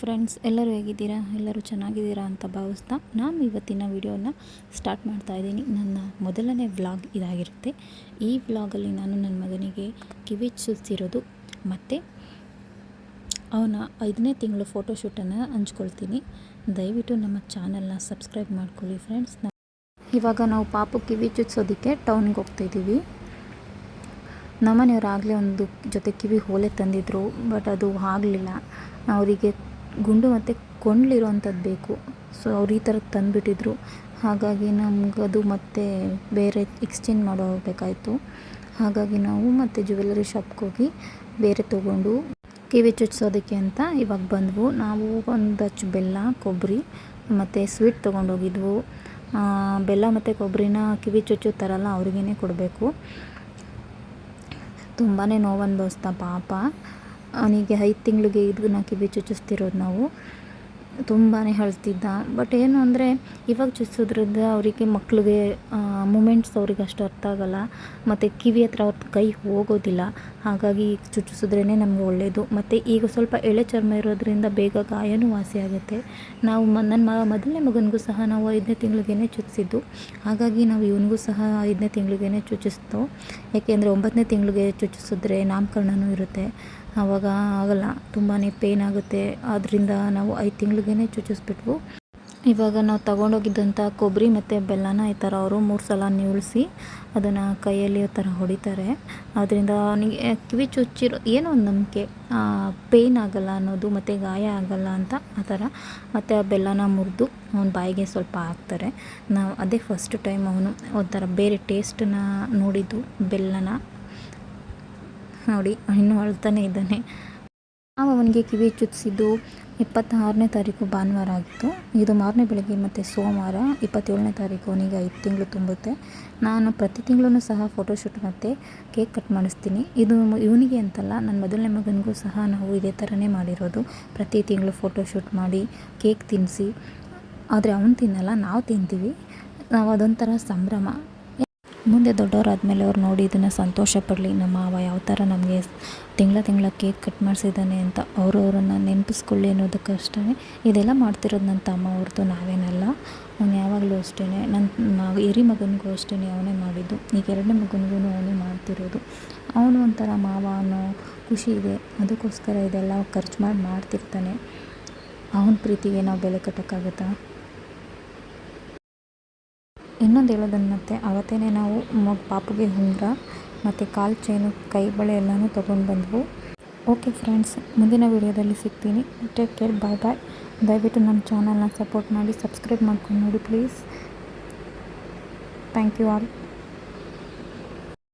Friends ಎಲ್ಲರೂ ಹೇಗಿದ್ದೀರಾ? ಎಲ್ಲರೂ ಚೆನ್ನಾಗಿದ್ದೀರಾ ಅಂತ ಭಾವಿಸ್ತಾ ನಾನು ಇವತ್ತಿನ ವಿಡಿಯೋನ ಸ್ಟಾರ್ಟ್ ಮಾಡ್ತಾ ಇದ್ದೀನಿ. ನನ್ನ ಮೊದಲನೇ ವ್ಲಾಗ್ ಇದಾಗಿರುತ್ತೆ. ಈ ವ್ಲಾಗಲ್ಲಿ ನಾನು ನನ್ನ ಮಗನಿಗೆ ಕಿವಿ ಚುಚ್ಚಿರೋದು ಮತ್ತು ಅವನ ಐದನೇ ತಿಂಗಳು ಫೋಟೋಶೂಟನ್ನು ಹಂಚ್ಕೊಳ್ತೀನಿ. ದಯವಿಟ್ಟು ನಮ್ಮ ಚಾನಲ್ನ ಸಬ್ಸ್ಕ್ರೈಬ್ ಮಾಡ್ಕೊಳ್ಳಿ ಫ್ರೆಂಡ್ಸ್ ಇವಾಗ ನಾವು ಪಾಪು ಕಿವಿ ಚುಚ್ಚಿಸೋದಕ್ಕೆ ಟೌನ್ಗೆ ಹೋಗ್ತಾಯಿದ್ದೀವಿ ನಮ್ಮನೆಯವ್ರು ಆಗಲೇ ಒಂದು ಜೊತೆ ಕಿವಿ ಹೋಲೆ ತಂದಿದ್ದರು ಬಟ್ ಅದು ಆಗಲಿಲ್ಲ. ಅವರಿಗೆ ಗುಂಡು ಮತ್ತು ಕೊಂಡ್ಲಿರೋವಂಥದ್ದು ಬೇಕು. ಸೊ ಅವ್ರು ಈ ಥರದ್ದು ತಂದುಬಿಟ್ಟಿದ್ರು. ಹಾಗಾಗಿ ನಮಗದು ಮತ್ತೆ ಬೇರೆ ಎಕ್ಸ್ಚೇಂಜ್ ಮಾಡೋ ಹೋಗ್ಬೇಕಾಯ್ತು ಹಾಗಾಗಿ ನಾವು ಮತ್ತೆ ಜ್ಯುವೆಲ್ಲರಿ ಶಾಪ್ಗೆ ಹೋಗಿ ಬೇರೆ ತೊಗೊಂಡು ಕಿವಿ ಚುಚ್ಚೋದಕ್ಕೆ ಅಂತ ಇವಾಗ ಬಂದವು. ನಾವು ಒಂದು ಹಚ್ಚು ಬೆಲ್ಲ ಕೊಬ್ಬರಿ ಮತ್ತು ಸ್ವೀಟ್ ತೊಗೊಂಡೋಗಿದ್ವು ಬೆಲ್ಲ ಮತ್ತು ಕೊಬ್ಬರಿನ ಕಿವಿ ಚುಚ್ಚುತ್ತಾರಲ್ಲ ಅವ್ರಿಗೇ ಕೊಡಬೇಕು. ತುಂಬಾ ನೋವು ಅನುಭವಿಸ್ದ ಪಾಪ. ಅವನಿಗೆ ಐದು ತಿಂಗಳಿಗೆ ಇದನ್ನ ಕಿವಿ ಚುಚ್ಚಿಸ್ತಿರೋದು ನಾವು. ತುಂಬಾ ಅಳ್ತಿದ್ದ. ಬಟ್ ಏನು ಅಂದರೆ, ಇವಾಗ ಚುಚ್ಚೋದ್ರಿಂದ ಅವರಿಗೆ ಮಕ್ಕಳಿಗೆ ಮೂಮೆಂಟ್ಸ್ ಅವ್ರಿಗೆ ಅಷ್ಟು ಅರ್ಥ ಆಗೋಲ್ಲ. ಮತ್ತು ಕಿವಿ ಹತ್ರ ಅವ್ರ ಕೈ ಹೋಗೋದಿಲ್ಲ. ಹಾಗಾಗಿ ಚುಚ್ಚಿಸಿದ್ರೇ ನಮಗೆ ಒಳ್ಳೆಯದು ಮತ್ತು ಈಗ ಸ್ವಲ್ಪ ಎಳೆ ಚರ್ಮ ಇರೋದ್ರಿಂದ ಬೇಗ ಗಾಯನೂ ವಾಸಿಯಾಗುತ್ತೆ ನಾವು ಮ ನನ್ನ ಮೊದಲನೇ ಮಗನಿಗೂ ಸಹ ನಾವು ಐದನೇ ತಿಂಗಳಿಗೇ ಚುಚ್ಚಿಸಿದ್ದು ಹಾಗಾಗಿ ನಾವು ಇವನಿಗೂ ಸಹ ಐದನೇ ತಿಂಗಳಿಗೇ ಚುಚ್ಚಿಸ್ತು. ಯಾಕೆಂದರೆ ಒಂಬತ್ತನೇ ತಿಂಗಳಿಗೆ ಚುಚ್ಚಿಸಿದ್ರೆ ನಾಮಕರಣನೂ ಇರುತ್ತೆ. ಆವಾಗ ಆಗಲ್ಲ. ತುಂಬಾ ಪೇಯ್ನ್ ಆಗುತ್ತೆ. ಆದ್ದರಿಂದ ನಾವು ಐದು ತಿಂಗಳಿಗೇ ಚುಚ್ಚಿಸ್ಬಿಟ್ವು. ಇವಾಗ ನಾವು ತಗೊಂಡೋಗಿದ್ದಂಥ ಕೊಬ್ಬರಿ ಮತ್ತು ಬೆಲ್ಲನ ಈ ಥರ ಅವರು ಮೂರು ಸಲ ನಿವುಳಿಸಿ ಅದನ್ನು ಕೈಯಲ್ಲಿ ಆ ಥರ ಹೊಡಿತಾರೆ. ಅದರಿಂದ ಅವನಿಗೆ ಕಿವಿ ಚುಚ್ಚಿರೋ ಏನೋ ಒಂದು ನಂಬಿಕೆ ಪೇಯ್ನ್ ಆಗೋಲ್ಲ ಅನ್ನೋದು ಮತ್ತು ಗಾಯ ಆಗೋಲ್ಲ ಅಂತ ಆ ಥರ ಮತ್ತು ಆ ಬೆಲ್ಲನ ಮುರಿದು ಅವನ ಬಾಯಿಗೆ ಸ್ವಲ್ಪ ಹಾಕ್ತಾರೆ. ನಾವು ಅದೇ ಫಸ್ಟ್ ಟೈಮ್ ಅವನು ಒಂಥರ ಬೇರೆ ಟೇಸ್ಟನ್ನ ನೋಡಿದ್ದು ಬೆಲ್ಲನ. ನೋಡಿ, ಇನ್ನೂ ಅಳ್ತಾನೆ ಇದ್ದಾನೆ. ನಾವು ಅವನಿಗೆ ಕಿವಿ ಚುಚ್ಚಿದ್ದು ಇಪ್ಪತ್ತಾರನೇ ತಾರೀಕು ಭಾನುವಾರ ಆಗಿತ್ತು. ಇದು ಮಾರನೇ ಬೆಳಗ್ಗೆ ಮತ್ತು ಸೋಮವಾರ ಇಪ್ಪತ್ತೇಳನೇ ತಾರೀಕು, ಅವನಿಗೆ ಐದು ತಿಂಗಳು ತುಂಬುತ್ತೆ. ನಾನು ಪ್ರತಿ ತಿಂಗಳೂ ಸಹ ಫೋಟೋಶೂಟ್ ಮತ್ತು ಕೇಕ್ ಕಟ್ ಮಾಡಿಸ್ತೀನಿ. ಇದು ಇವನಿಗೆ ಅಂತಲ್ಲ ನನ್ನ ಮೊದಲನೇ ಮಗನಿಗೂ ಸಹ ನಾವು ಇದೇ ಥರನೇ ಮಾಡಿರೋದು. ಪ್ರತಿ ತಿಂಗಳು ಫೋಟೋಶೂಟ್ ಮಾಡಿ ಕೇಕ್ ತಿನ್ನಿಸಿ ಆದರೆ ಅವನು ತಿನ್ನಲ್ಲ, ನಾವು ತಿಂತೀವಿ. ನಾವು ಅದೊಂಥರ ಸಂಭ್ರಮ. ಮುಂದೆ ದೊಡ್ಡವರಾದಮೇಲೆ ಅವ್ರು ನೋಡಿ ಇದನ್ನು ಸಂತೋಷ ಪಡಲಿ, ನಮ್ಮ ಮಾವ ಯಾವ ಥರ ನಮಗೆ ತಿಂಗಳ ತಿಂಗಳ ಕೇಕ್ ಕಟ್ ಮಾಡಿಸಿದ್ದಾನೆ ಅಂತ ಅವರು ಅವರನ್ನು ನೆನಪಿಸ್ಕೊಳ್ಳಿ ಅನ್ನೋದಕ್ಕಷ್ಟೇ ಇದೆಲ್ಲ ಮಾಡ್ತಿರೋದು ನನ್ನ ತಮ್ಮ ಅವ್ರದ್ದು ನಾವೇನಲ್ಲ. ಅವ್ನು ಯಾವಾಗಲೂ ಅಷ್ಟೇ ನನ್ನ ಹಿರಿ ಮಗನಿಗೂ ಅಷ್ಟೇ ಅವನೇ ಮಾಡಿದ್ದು. ಈಗ ಎರಡನೇ ಮಗನಿಗೂ ಅವನೇ ಮಾಡ್ತಿರೋದು. ಅವನು ಒಂಥರ ಮಾವ ಅನ್ನೋ ಖುಷಿ ಇದೆ. ಅದಕ್ಕೋಸ್ಕರ ಇದೆಲ್ಲ ಖರ್ಚು ಮಾಡಿ, ಮಾಡ್ತಿರ್ತಾನೆ. ಅವನ ಪ್ರೀತಿಗೆ ನಾವು ಬೆಲೆ ಕಟ್ಟೋಕ್ಕಾಗುತ್ತಾ? ಇನ್ನೊಂದು ಹೇಳೋದನ್ನತ್ತೆ ಅವತ್ತೇ ನಾವು ಪಾಪುಗೆ ಉಂಗುರ ಮತ್ತು ಕಾಲು ಚೈನು, ಕೈ ಬಳೆ ಎಲ್ಲನೂ ತೊಗೊಂಡು ಬಂದವು. ಓಕೆ ಫ್ರೆಂಡ್ಸ್ ಮುಂದಿನ ವೀಡಿಯೋದಲ್ಲಿ ಸಿಗ್ತೀನಿ. ಟೇಕ್ ಕೇರ್ ಬಾಯ್ ಬಾಯ್ ದಯವಿಟ್ಟು ನಮ್ಮ ಚಾನಲ್ನ ಸಪೋರ್ಟ್ ಮಾಡಿ ಸಬ್ಸ್ಕ್ರೈಬ್ ಮಾಡ್ಕೊಂಡು ನೋಡಿ ಪ್ಲೀಸ್ ಥ್ಯಾಂಕ್ ಯು ಆಲ್